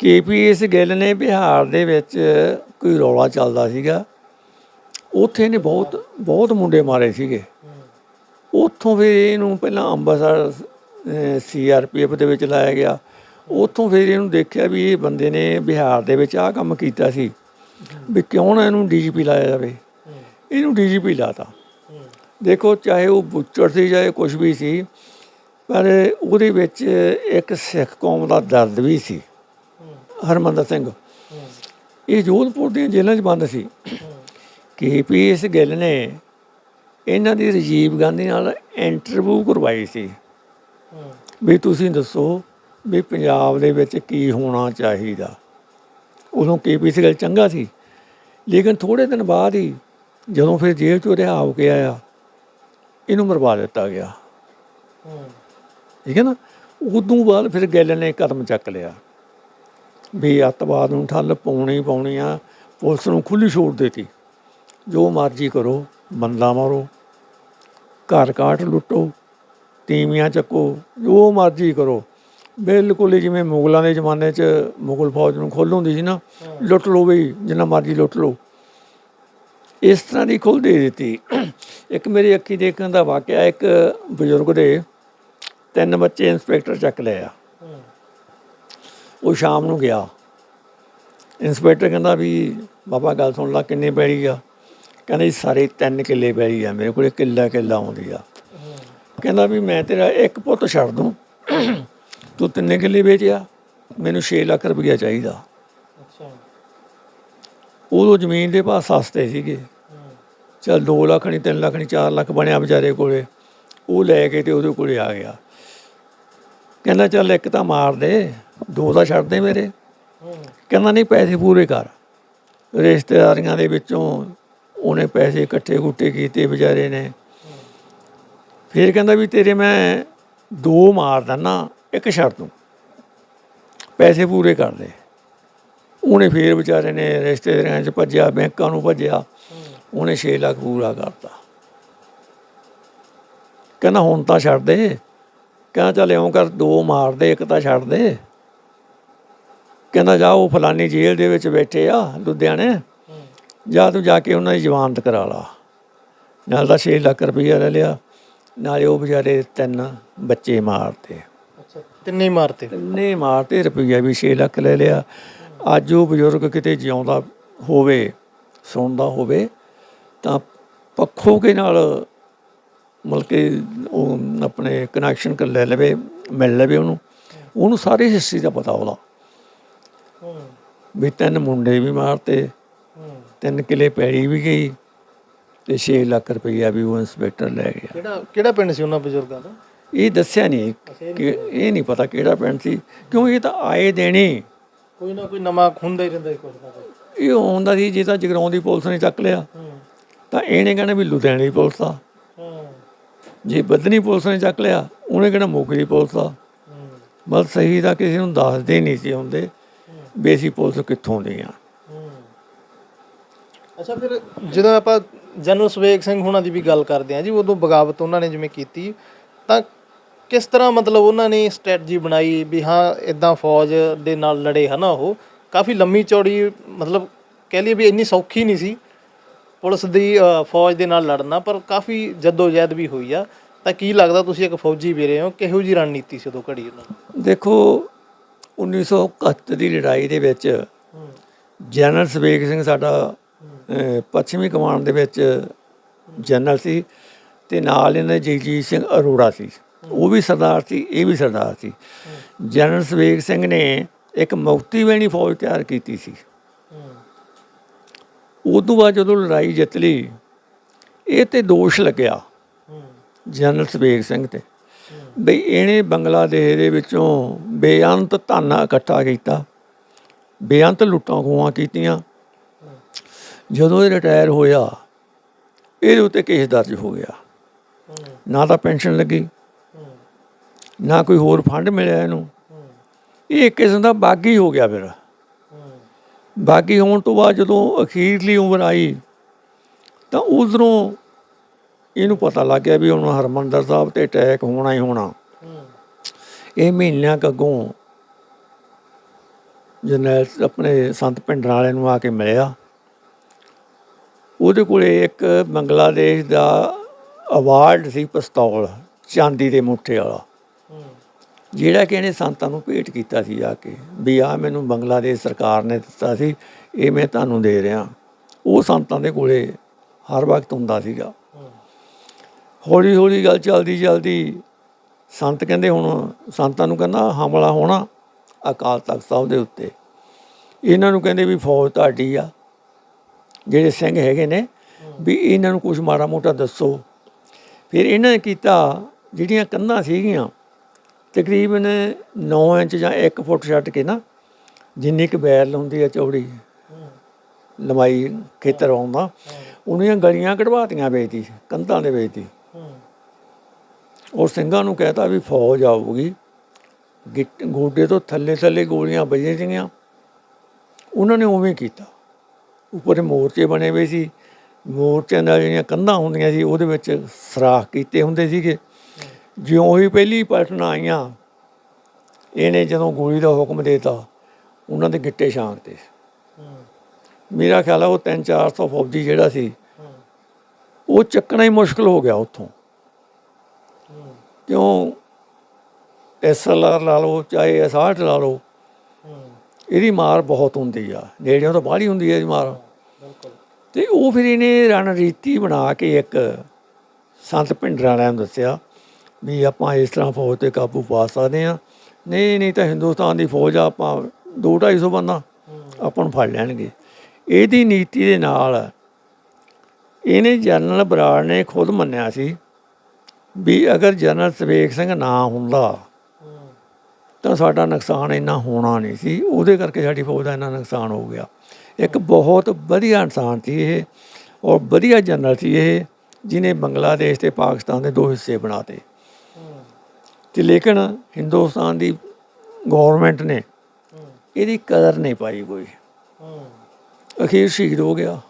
KPS Gill ਨੇ ਬਿਹਾਰ ਦੇ ਵਿੱਚ ਕੋਈ ਰੌਲਾ ਚੱਲਦਾ ਸੀਗਾ। ਉੱਥੇ ਨੇ ਬਹੁਤ ਬਹੁਤ ਮੁੰਡੇ ਮਾਰੇ ਸੀਗੇ। ਉੱਥੋਂ ਫਿਰ ਇਹਨੂੰ ਪਹਿਲਾਂ ਅੰਮ੍ਰਿਤਸਰ ਸੀਆਰਪੀਐਫ ਦੇ ਵਿੱਚ ਲਾਇਆ ਗਿਆ। ਉੱਥੋਂ ਫਿਰ ਇਹਨੂੰ ਦੇਖਿਆ ਵੀ ਇਹ ਬੰਦੇ ਨੇ ਬਿਹਾਰ ਦੇ ਵਿੱਚ ਆਹ ਕੰਮ ਕੀਤਾ ਸੀ ਵੀ ਕਿਉਂ ਨਾ ਇਹਨੂੰ ਡੀਜੀਪੀ ਲਾਇਆ ਜਾਵੇ। ਇਹਨੂੰ ਡੀਜੀਪੀ ਲਾਤਾ। ਦੇਖੋ, ਚਾਹੇ ਉਹ ਬੁੱਚੜ ਸੀ, ਚਾਹੇ ਕੁਝ ਵੀ ਸੀ, ਪਰ ਉਹਦੇ ਵਿੱਚ ਇੱਕ ਸਿੱਖ ਕੌਮ ਦਾ ਦਰਦ ਵੀ ਸੀ। ਹਰਮੰਦਰ ਸਿੰਘ। ਇਹ ਜੋਧਪੁਰ ਦੀਆਂ ਜੇਲ੍ਹਾਂ 'ਚ ਬੰਦ ਸੀ। ਕੇਪੀਐਸ ਗਿੱਲ ਨੇ ਇਹਨਾਂ ਦੀ ਰਾਜੀਵ ਗਾਂਧੀ ਨਾਲ ਇੰਟਰਵਿਊ ਕਰਵਾਈ ਸੀ। ਵੀ ਤੁਸੀਂ ਦੱਸੋ ਵੀ ਪੰਜਾਬ ਦੇ ਵਿੱਚ ਕੀ ਹੋਣਾ ਚਾਹੀਦਾ। ਉਦੋਂ ਕੇਪੀਐਸ ਗਿੱਲ ਚੰਗਾ ਸੀ। ਲੇਕਿਨ ਥੋੜੇ ਦਿਨ ਬਾਅਦ ਹੀ ਜਦੋਂ ਫਿਰ ਜੇਲ੍ਹ ਚੋਂ ਰਿਹਾ ਹੋ ਕੇ ਆਇਆ, ਇਹਨੂੰ ਮਰਵਾ ਦਿੱਤਾ ਗਿਆ। ਠੀਕ ਹੈ ਨਾ? ਉਦੋਂ ਬਾਅਦ ਫਿਰ ਗਿੱਲ ਨੇ ਕਦਮ ਚੱਕ ਲਿਆ। ਵੀ ਅੱਤਵਾਦ ਨੂੰ ਠੱਲ ਪਾਉਣੀ ਪਾਉਣੀ ਆ, ਪੁਲਿਸ ਨੂੰ ਖੁੱਲੀ ਛੋੜ ਦਿੱਤੀ। ਜੋ ਮਰਜ਼ੀ ਕਰੋ, ਬੰਦਾ ਮਾਰੋ, ਘਰ ਕਾਟ ਲੁੱਟੋ, ਤੀਵੀਆਂ ਚੱਕੋ, ਜੋ ਮਰਜ਼ੀ ਕਰੋ। ਬਿਲਕੁਲ ਹੀ ਜਿਵੇਂ ਮੁਗਲਾਂ ਦੇ ਜ਼ਮਾਨੇ 'ਚ ਮੁਗਲ ਫੌਜ ਨੂੰ ਖੋਲ੍ਹ ਹੁੰਦੀ ਸੀ ਨਾ, ਲੁੱਟ ਲਓ ਬਈ, ਜਿੰਨਾ ਮਰਜ਼ੀ ਲੁੱਟ ਲਓ। ਇਸ ਤਰ੍ਹਾਂ ਦੀ ਖੁੱਲ੍ਹ ਦੇ ਦਿੱਤੀ। ਇੱਕ ਮੇਰੀ ਅੱਖੀ ਦੇਖਣ ਦਾ ਵਾਕਿਆ, ਇੱਕ ਬਜ਼ੁਰਗ ਦੇ ਤਿੰਨ ਬੱਚੇ ਇੰਸਪੈਕਟਰ ਚੱਕ ਲਏ ਆ। ਉਹ ਸ਼ਾਮ ਨੂੰ ਗਿਆ। ਇੰਸਪੈਕਟਰ ਕਹਿੰਦਾ ਵੀ ਬਾਬਾ ਗੱਲ ਸੁਣ ਲਾ ਕਿੰਨੇ ਪੈੜੀ ਆ। ਕਹਿੰਦਾ ਜੀ ਸਾਰੇ ਤਿੰਨ ਕਿੱਲੇ ਪੈੜੀ ਆ ਮੇਰੇ ਕੋਲੇ ਕਿੱਲਾ ਕਿੱਲਾ ਆਉਂਦੀ ਆ। ਕਹਿੰਦਾ ਵੀ ਮੈਂ ਤੇਰਾ ਇੱਕ ਪੁੱਤ ਛੱਡ ਦੂੰ। ਤੂੰ ਤਿੰਨੇ ਕਿੱਲੇ ਵੇਚਿਆ ਮੈਨੂੰ 6 ਲੱਖ ਰੁਪਈਆ ਚਾਹੀਦਾ। ਅੱਛਾ। ਉਦੋਂ ਜ਼ਮੀਨ ਦੇ ਭਾਅ ਸਸਤੇ ਸੀਗੇ। ਚਲ 2 ਲੱਖ ਨਹੀਂ 3 ਲੱਖ ਨਹੀਂ 4 ਲੱਖ ਬਣਿਆ ਵਿਚਾਰੇ ਕੋਲੇ। ਉਹ ਲੈ ਕੇ ਤੇ ਉਹਦੇ ਕੋਲੇ ਆ ਗਿਆ। ਕਹਿੰਦਾ ਚੱਲ ਇੱਕ ਤਾਂ ਮਾਰ ਦੇ, ਦੋ ਤਾਂ ਛੱਡ ਦੇ ਮੇਰੇ। ਕਹਿੰਦਾ ਨਹੀਂ, ਪੈਸੇ ਪੂਰੇ ਕਰ। ਰਿਸ਼ਤੇਦਾਰੀਆਂ ਦੇ ਵਿੱਚੋਂ ਉਹਨੇ ਪੈਸੇ ਇਕੱਠੇ ਗੁੱਟੇ ਕੀਤੇ ਵਿਚਾਰੇ ਨੇ। ਫਿਰ ਕਹਿੰਦਾ ਵੀ ਤੇਰੇ ਮੈਂ ਦੋ ਮਾਰ ਦਿੰਨਾ ਇੱਕ ਛੱਡ ਦੂੰ। ਪੈਸੇ ਪੂਰੇ ਕਰ ਦੇ। ਉਹਨੇ ਫੇਰ ਵਿਚਾਰੇ ਨੇ ਰਿਸ਼ਤੇਦਾਰਾਂ 'ਚ ਭੱਜਿਆ, ਬੈਂਕਾਂ ਨੂੰ ਭੱਜਿਆ। ਉਹਨੇ 6 ਲੱਖ ਪੂਰਾ ਕਰਤਾ। ਕਹਿੰਦਾ ਹੁਣ ਤਾਂ ਛੱਡ ਦੇ। ਕਹਿੰਦਾ ਚੱਲ ਇਉਂ ਕਰ ਦੋ ਮਾਰ ਦੇ ਇੱਕ ਤਾਂ ਛੱਡ ਦੇ। ਕਹਿੰਦਾ ਜਾ ਉਹ ਫਲਾਨੀ ਜੇਲ੍ਹ ਦੇ ਵਿੱਚ ਬੈਠੇ ਆ ਲੁਧਿਆਣੇ। ਜਾ ਤੂੰ ਜਾ ਕੇ ਉਹਨਾਂ ਦੀ ਜ਼ਮਾਨਤ ਕਰਾ ਲਾ। ਨਾਲ ਦਾ 6 ਲੱਖ ਰੁਪਈਆ ਲੈ ਲਿਆ। ਨਾਲੇ ਉਹ ਵਿਚਾਰੇ ਤਿੰਨ ਬੱਚੇ ਮਾਰਤੇ। ਅੱਛਾ ਤਿੰਨੇ ਹੀ ਮਾਰਤੇ। ਤਿੰਨੇ ਮਾਰਤੇ ਰੁਪਈਆ ਵੀ 6 ਲੱਖ ਲੈ ਲਿਆ। ਅੱਜ ਉਹ ਬਜ਼ੁਰਗ ਕਿਤੇ ਜਿਉਂਦਾ ਹੋਵੇ ਸੁਣਦਾ ਹੋਵੇ ਤਾਂ ਪੱਖੋਂ ਕੇ ਨਾਲ ਮਤਲਬ ਕਿ ਉਹ ਆਪਣੇ ਕਨੈਕਸ਼ਨ ਕਰ ਲੈ ਲਵੇ ਮਿਲ ਲਵੇ ਉਹਨੂੰ। ਉਹਨੂੰ ਸਾਰੀ ਹਿਸਟਰੀ ਦਾ ਪਤਾ ਉਹਦਾ। ਵੀ ਤਿੰਨ ਮੁੰਡੇ ਵੀ ਮਾਰਤੇ ਤਿੰਨ ਕਿਲੇ ਪੈੜੀ ਵੀ ਗਈ ਤੇ 6 ਲੱਖ ਰੁਪਈਆ ਵੀ ਉਹ ਇੰਸਪੈਕਟਰ ਲੈ ਗਿਆ। ਕਿਹੜਾ ਕਿਹੜਾ ਪਿੰਡ ਸੀ ਉਹਨਾਂ ਬਜ਼ੁਰਗਾਂ ਦਾ? ਇਹ ਦੱਸਿਆ ਨਹੀਂ ਕਿ ਇਹ ਨਹੀਂ ਪਤਾ ਕਿਹੜਾ ਪਿੰਡ ਸੀ ਕਿਉਂ ਇਹ ਤਾਂ ਆਏ ਦੇਣੇ ਕੋਈ ਨਾ ਕੋਈ ਨਵਾਂ ਖੁੰਦਾ ਹੀ ਰਹਿੰਦਾ ਕੁਝ ਨਾ ਇਹ ਆਉਂਦਾ ਸੀ ਜੇ ਤਾਂ ਜਗਰਾਉਂ ਦੀ ਪੁਲਿਸ ਨੇ ਚੱਕ ਲਿਆ। ਤਾਂ ਇਹਨੇ ਕਹਿਣਾ ਵੀ ਲੁਧਿਆਣੇ ਦੀ ਪੁਲਿਸ ਆ। ਹੂੰ ਜੇ ਬਦਨੀ ਪੁਲਿਸ ਨੇ ਚੱਕ ਲਿਆ, ਉਹਨੇ ਕਹਿਣਾ ਮੋਗੇ ਪੁਲਿਸ ਦਾ ਹੂੰ ਬਸ ਸਹੀ ਤਾਂ ਕਿਸੇ ਨੂੰ ਦੱਸਦੇ ਨਹੀਂ ਸੀ ਹੁੰਦੇ ਵੀ ਅਸੀਂ ਪੁਲਿਸ ਕਿੱਥੋਂ ਦੀ ਆ। ਅੱਛਾ, ਫਿਰ ਜਦੋਂ ਆਪਾਂ ਜਨਰਲ ਸੁਵੇਗ ਸਿੰਘ ਹੁਣਾਂ ਦੀ ਵੀ ਗੱਲ ਕਰਦੇ ਹਾਂ ਜੀ, ਉਦੋਂ ਬਗਾਵਤ ਉਹਨਾਂ ਨੇ ਜਿਵੇਂ ਕੀਤੀ, ਤਾਂ ਕਿਸ ਤਰ੍ਹਾਂ ਮਤਲਬ ਉਹਨਾਂ ਨੇ ਸਟ੍ਰੈਟਜੀ ਬਣਾਈ ਵੀ ਹਾਂ ਇਦਾਂ ਫੌਜ ਦੇ ਨਾਲ ਲੜੇ ਹਨਾ ਉਹ? ਕਾਫੀ ਲੰਮੀ ਚੌੜੀ ਮਤਲਬ ਕਹਿ ਲਈਏ ਵੀ ਇੰਨੀ ਸੌਖੀ ਨਹੀਂ ਸੀ ਪੁਲਿਸ ਦੀ ਫੌਜ ਦੇ ਨਾਲ ਲੜਨਾ, ਪਰ ਕਾਫੀ ਜਹਿਦ ਵੀ ਹੋਈ ਆ। ਤਾਂ ਕੀ ਲੱਗਦਾ ਤੁਸੀਂ ਇੱਕ ਫੌਜੀ ਵੀ ਰਹੇ ਹੋ, ਕਿਹੋ ਜੀ ਰਣਨੀਤੀ ਸੀ ਉਦੋਂ ਘੜੀ ਉਹਨਾਂ ਦੀ? ਦੇਖੋ 1971 ਦੀ ਲੜਾਈ ਦੇ ਵਿੱਚ ਜਨਰਲ ਸਵੇਗ ਸਿੰਘ ਸਾਡਾ ਪੱਛਮੀ ਕਮਾਂਡ ਦੇ ਵਿੱਚ ਜਨਰਲ ਸੀ ਤੇ ਨਾਲ ਇਹਨਾਂ ਦੇ ਜਗਜੀਤ ਸਿੰਘ ਅਰੋੜਾ ਸੀ। ਉਹ ਵੀ ਸਰਦਾਰ ਸੀ, ਇਹ ਵੀ ਸਰਦਾਰ ਸੀ। ਜਨਰਲ ਸਵੇਗ ਸਿੰਘ ਨੇ ਇੱਕ ਮੁਕਤੀ ਵੇਣੀ ਫੌਜ ਤਿਆਰ ਕੀਤੀ ਸੀ। ਉਦੋਂ ਬਾਅਦ ਜਦੋਂ ਲੜਾਈ ਜਿੱਤ ਲਈ, ਇਹ ਤੇ ਦੋਸ਼ ਲੱਗਿਆ ਜਨਰਲ ਸਵੇਗ ਸਿੰਘ ਤੇ। ਬਈ ਇਹਨੇ ਬੰਗਲਾਦੇਸ਼ ਦੇ ਵਿੱਚੋਂ ਬੇਅੰਤ ਧਨ ਇਕੱਠਾ ਕੀਤਾ, ਬੇਅੰਤ ਲੁੱਟਾਂ ਖੋਹਾਂ ਕੀਤੀਆਂ। ਜਦੋਂ ਇਹ ਰਿਟਾਇਰ ਹੋਇਆ, ਇਹਦੇ ਉੱਤੇ ਕੇਸ ਦਰਜ ਹੋ ਗਿਆ। ਨਾ ਤਾਂ ਪੈਨਸ਼ਨ ਲੱਗੀ, ਨਾ ਕੋਈ ਹੋਰ ਫੰਡ ਮਿਲਿਆ ਇਹਨੂੰ। ਇਹ ਇੱਕ ਕਿਸਮ ਦਾ ਬਾਗੀ ਹੋ ਗਿਆ ਫਿਰ। ਬਾਗੀ ਹੋਣ ਤੋਂ ਬਾਅਦ ਜਦੋਂ ਅਖੀਰਲੀ ਉਮਰ ਆਈ, ਤਾਂ ਉਧਰੋਂ ਇਹਨੂੰ ਪਤਾ ਲੱਗ ਗਿਆ ਵੀ ਹੁਣ ਹਰਮੰਦਰ ਸਾਹਿਬ ਤੇ ਅਟੈਕ ਹੋਣਾ ਹੀ ਹੋਣਾ। ਇਹ ਮਹੀਨਿਆਂ ਕੁ ਅੱਗੋਂ ਜਰਨੈਲ ਆਪਣੇ ਸੰਤ ਭਿੰਡਰਾਂ ਵਾਲੇ ਨੂੰ ਆ ਕੇ ਮਿਲਿਆ। ਉਹਦੇ ਕੋਲੇ ਇੱਕ ਬੰਗਲਾਦੇਸ਼ ਦਾ ਅਵਾਰਡ ਸੀ ਪਿਸਤੌਲ, ਚਾਂਦੀ ਦੇ ਮੁੱਠੇ ਵਾਲਾ। ਜਿਹੜਾ ਕਿ ਇਹਨੇ ਸੰਤਾਂ ਨੂੰ ਭੇਟ ਕੀਤਾ ਸੀ ਜਾ ਕੇ, ਵੀ ਆ ਮੈਨੂੰ ਬੰਗਲਾਦੇਸ਼ ਸਰਕਾਰ ਨੇ ਦਿੱਤਾ ਸੀ, ਇਹ ਮੈਂ ਤੁਹਾਨੂੰ ਦੇ ਰਿਹਾ। ਉਹ ਸੰਤਾਂ ਦੇ ਕੋਲੇ ਹਰ ਵਕਤ ਹੁੰਦਾ ਸੀਗਾ। ਹੌਲੀ ਹੌਲੀ ਗੱਲ ਚੱਲਦੀ ਚੱਲਦੀ ਸੰਤ ਕਹਿੰਦੇ ਹੁਣ, ਸੰਤਾਂ ਨੂੰ ਕਹਿੰਦਾ ਹਮਲਾ ਹੋਣਾ ਅਕਾਲ ਤਖਤ ਸਾਹਿਬ ਦੇ ਉੱਤੇ। ਇਹਨਾਂ ਨੂੰ ਕਹਿੰਦੇ ਵੀ ਫੌਜ ਤੁਹਾਡੀ ਆ। ਜਿਹੜੇ ਸਿੰਘ ਹੈਗੇ ਨੇ, ਵੀ ਇਹਨਾਂ ਨੂੰ ਕੁਝ ਮਾੜਾ ਮੋਟਾ ਦੱਸੋ। ਫਿਰ ਇਹਨਾਂ ਨੇ ਕੀਤਾ, ਜਿਹੜੀਆਂ ਕੰਧਾਂ ਸੀਗੀਆਂ ਤਕਰੀਬਨ 9 ਇੰਚ ਜਾਂ 1 ਫੁੱਟ ਛੱਡ ਕੇ ਨਾ ਜਿੰਨੀ ਕੁ ਬੈਲ ਹੁੰਦੀ ਹੈ ਚੌੜੀ ਲੰਮਾਈ ਲੰਬਾਈ ਖੇਤਰ ਆਉਂਦਾ ਉਹਨੀਆਂ ਗਲੀਆਂ ਕਢਵਾਤੀਆਂ ਵੇਚਦੀ ਕੰਧਾਂ ਦੇ ਵੇਚਦੀ ਉਹ ਸਿੰਘਾਂ ਨੂੰ ਕਹਿਤਾ ਵੀ ਫੌਜ ਆਊਗੀ, ਗਿੱਟ- ਗੋਡੇ ਤੋਂ ਥੱਲੇ ਥੱਲੇ ਗੋਲੀਆਂ ਵੱਜੀਆਂ ਸੀਗੀਆਂ। ਉਹਨਾਂ ਨੇ ਉਵੇਂ ਕੀਤਾ। ਉੱਪਰ ਮੋਰਚੇ ਬਣੇ ਹੋਏ ਸੀ। ਮੋਰਚਿਆਂ ਨਾਲ ਜਿਹੜੀਆਂ ਕੰਧਾਂ ਹੁੰਦੀਆਂ ਸੀ, ਉਹਦੇ ਵਿੱਚ ਸਰਾਖ ਕੀਤੇ ਹੁੰਦੇ ਸੀਗੇ। ਜਿਉਂ ਹੀ ਪਹਿਲੀ ਪਲਟਣਾ ਆਈਆਂ ਇਹਨੇ ਜਦੋਂ ਗੋਲੀ ਦਾ ਹੁਕਮ ਦੇਤਾ ਉਹਨਾਂ ਦੇ ਗਿੱਟੇ ਛਾਂਗਤੇ ਹੂੰ ਮੇਰਾ ਖਿਆਲ ਆ ਉਹ 3-400 ਫੌਜੀ ਜਿਹੜਾ ਸੀ ਹੂੰ ਉਹ ਚੱਕਣਾ ਹੀ ਮੁਸ਼ਕਲ ਹੋ ਗਿਆ ਉੱਥੋਂ। ਹੂੰ ਕਿਉਂ ਐਸਐਲਆਰ ਲਾ ਲਓ ਚਾਹੇ ਐਸਆਰਟ ਲਾ ਲਓ ਹੂੰ ਇਹਦੀ ਮਾਰ ਬਹੁਤ ਹੁੰਦੀ ਆ। ਨੇੜਿਓਂ ਤਾਂ ਬਾਹਲੀ ਹੁੰਦੀ ਹੈ ਇਹਦੀ ਮਾਰ। ਬਿਲਕੁਲ। ਤੇ ਉਹ ਫਿਰ ਇਹਨੇ ਰਣਨੀਤੀ ਬਣਾ ਕੇ ਇੱਕ ਸੰਤ ਭਿੰਡਰਾਂ ਵਾਲਿਆਂ ਨੂੰ ਦੱਸਿਆ ਵੀ ਆਪਾਂ ਇਸ ਤਰ੍ਹਾਂ ਫੌਜ ਤੇ ਕਾਬੂ ਪਾ ਸਕਦੇ ਆ ਨਹੀਂ ਨਹੀਂ ਤਾਂ ਹਿੰਦੁਸਤਾਨ ਦੀ ਫੌਜ ਆ ਆਪਾਂ 2-250 ਬੰਦਾ ਹੂੰ। ਆਪਾਂ ਨੂੰ ਫੜ ਲੈਣਗੇ। ਇਹਦੀ ਨੀਤੀ ਦੇ ਨਾਲ ਇਹਨੇ ਜਨਰਲ ਬਰਾੜ ਨੇ ਖੁਦ ਮੰਨਿਆ ਸੀ ਵੀ ਅਗਰ ਜਨਰਲ ਸਵੇਕ ਸਿੰਘ ਨਾ ਹੁੰਦਾ ਤਾਂ ਸਾਡਾ ਨੁਕਸਾਨ ਇੰਨਾ ਹੋਣਾ ਨਹੀਂ ਸੀ। ਉਹਦੇ ਕਰਕੇ ਸਾਡੀ ਫੌਜ ਦਾ ਇੰਨਾ ਨੁਕਸਾਨ ਹੋ ਗਿਆ। ਇੱਕ ਬਹੁਤ ਵਧੀਆ ਇਨਸਾਨ ਸੀ ਇਹ ਔਰ ਵਧੀਆ ਜਨਰਲ ਸੀ ਇਹ ਜਿਨੇ ਬੰਗਲਾਦੇਸ਼ ਤੇ ਪਾਕਿਸਤਾਨ ਦੇ ਦੋ ਹਿੱਸੇ ਬਣਾਤੇ। ਤੇ ਲੇਕਿਨ ਹਿੰਦੁਸਤਾਨ ਦੀ ਗਵਰਨਮੈਂਟ ਨੇ ਇਹਦੀ ਕਦਰ ਨਹੀਂ ਪਾਈ ਕੋਈ। ਅਖੀਰ ਸ਼ਹੀਦ ਹੋ ਗਿਆ।